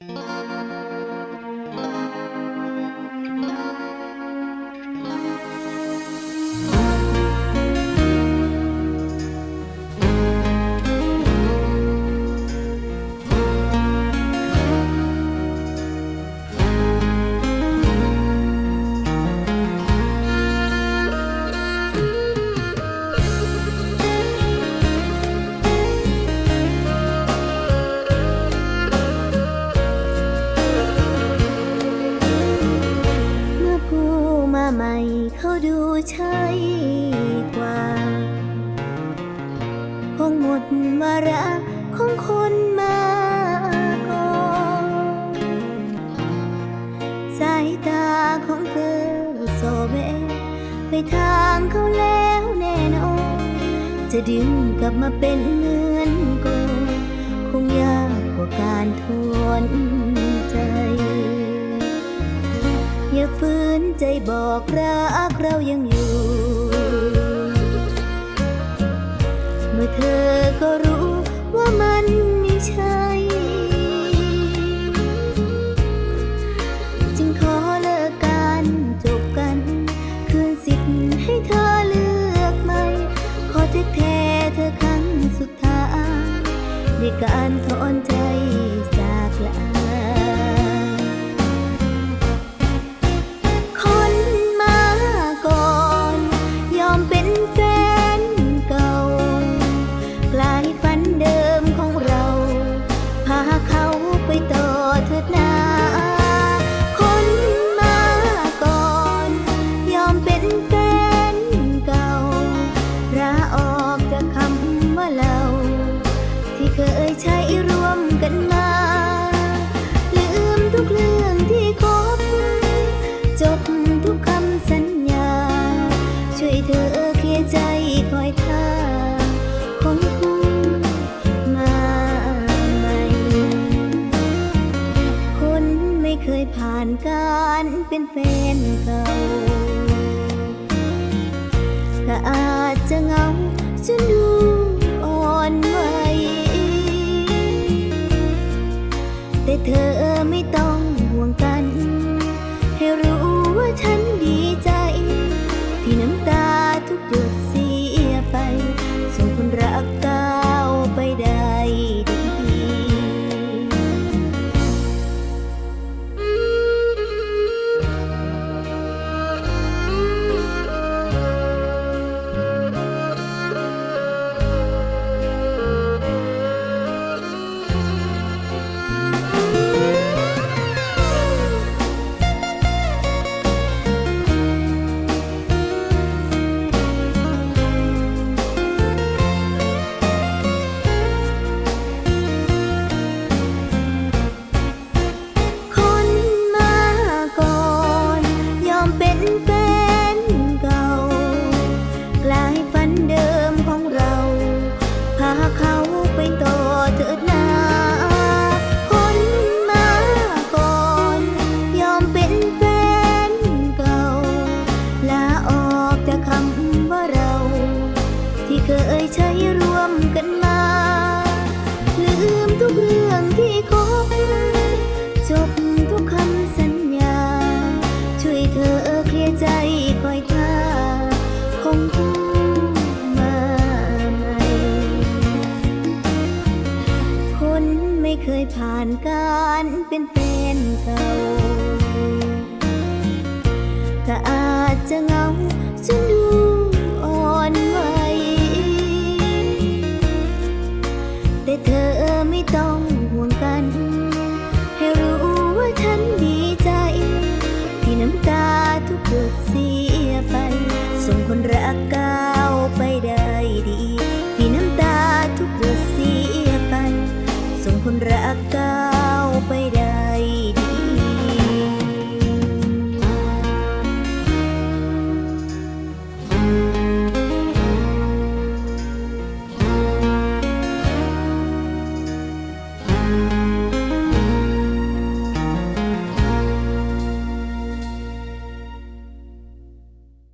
เเขาดูใช่กว่า คงหมดวาระของคนมาก่อนสายตาของเธอโซเบไปทางเขาแล้วแน่นอน จะดึงกลับมาเป็นเหมือนก่อนคงยากกว่าการทวน อย่าฝืนใจบอกรักเรายังอยู่ เมื่อเธอก็รู้ว่ามันไม่ใช่ จึงขอเลิกกันจบกัน คืนสิทธิ์ให้เธอเลือกใหม่ ขอแท้แท้เธอครั้งสุดท้ายด้วยการถอน ใช้ร่วมกันมา ลืมทุกเรื่องที่คบ จบทุกคำสัญญา ช่วยเธอเคลียร์ใจคอยท่าของผู้มาใหม่ คนไม่เคยผ่านการเป็นแฟนเก่าก็อาจจะเหงาจนดู ใช้ร่วมกันมา ลืมทุกเรื่องที่คบจบทุกคำสัญญา ช่วยเธอเคลียร์ใจคอยท่าคงผู้มาใหม่คนไม่เคยผ่านการเป็นแฟนเก่าก็อาจจะเหงา